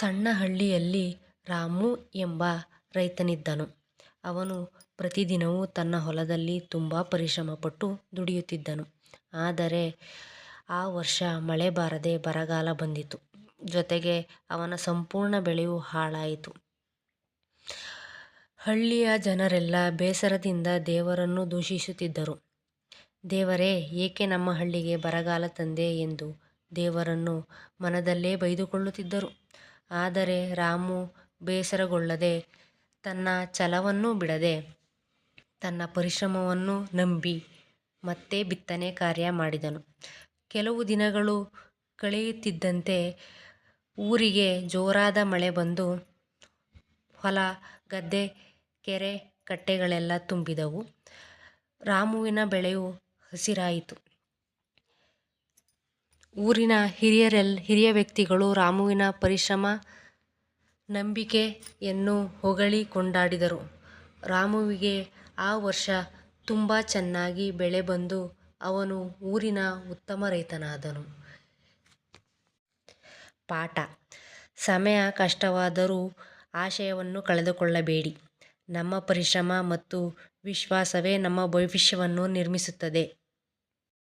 ಸಣ್ಣ ಹಳ್ಳಿಯಲ್ಲಿ ರಾಮು ಎಂಬ ರೈತನಿದ್ದನು. ಅವನು ಪ್ರತಿದಿನವೂ ತನ್ನ ಹೊಲದಲ್ಲಿ ತುಂಬಾ ಪರಿಶ್ರಮಪಟ್ಟು ದುಡಿಯುತ್ತಿದ್ದನು. ಆದರೆ ಆ ವರ್ಷ ಮಳೆ ಬಾರದೆ ಬರಗಾಲ ಬಂದಿತು. ಜೊತೆಗೆ ಅವನ ಸಂಪೂರ್ಣ ಬೆಳೆಯೂ ಹಾಳಾಯಿತು. ಹಳ್ಳಿಯ ಜನರೆಲ್ಲ ಬೇಸರದಿಂದ ದೇವರನ್ನು ದೂಷಿಸುತ್ತಿದ್ದರು. ದೇವರೇ, ಏಕೆ ನಮ್ಮ ಹಳ್ಳಿಗೆ ಬರಗಾಲ ತಂದೆ ಎಂದು ದೇವರನ್ನು ಮನದಲ್ಲೇ ಬೈದುಕೊಳ್ಳುತ್ತಿದ್ದರು. ಆದರೆ ರಾಮು ಬೇಸರಗೊಳ್ಳದೆ, ತನ್ನ ಛಲವನ್ನು ಬಿಡದೆ, ತನ್ನ ಪರಿಶ್ರಮವನ್ನು ನಂಬಿ ಮತ್ತೆ ಬಿತ್ತನೆ ಕಾರ್ಯ ಮಾಡಿದನು. ಕೆಲವು ದಿನಗಳು ಕಳೆಯುತ್ತಿದ್ದಂತೆ ಊರಿಗೆ ಜೋರಾದ ಮಳೆ ಬಂದು ಹೊಲ, ಗದ್ದೆ, ಕೆರೆ ಕಟ್ಟೆಗಳೆಲ್ಲ ತುಂಬಿದವು. ರಾಮುವಿನ ಬೆಳೆಯು ಹಸಿರಾಯಿತು. ಊರಿನ ಹಿರಿಯರೆಲ್ ಹಿರಿಯ ವ್ಯಕ್ತಿಗಳು ರಾಮುವಿನ ಪರಿಶ್ರಮ, ನಂಬಿಕೆಯನ್ನು ಹೊಗಳಿ ಕೊಂಡಾಡಿದರು. ರಾಮುವಿಗೆ ಆ ವರ್ಷ ತುಂಬಾ ಚೆನ್ನಾಗಿ ಬೆಳೆ ಬಂದು ಅವನು ಊರಿನ ಉತ್ತಮ ರೈತನಾದನು. ಪಾಠ ಸಮಯ ಕಷ್ಟವಾದರೂ ಆಶಯವನ್ನು ಕಳೆದುಕೊಳ್ಳಬೇಡಿ. ನಮ್ಮ ಪರಿಶ್ರಮ ಮತ್ತು ವಿಶ್ವಾಸವೇ ನಮ್ಮ ಭವಿಷ್ಯವನ್ನು ನಿರ್ಮಿಸುತ್ತದೆ.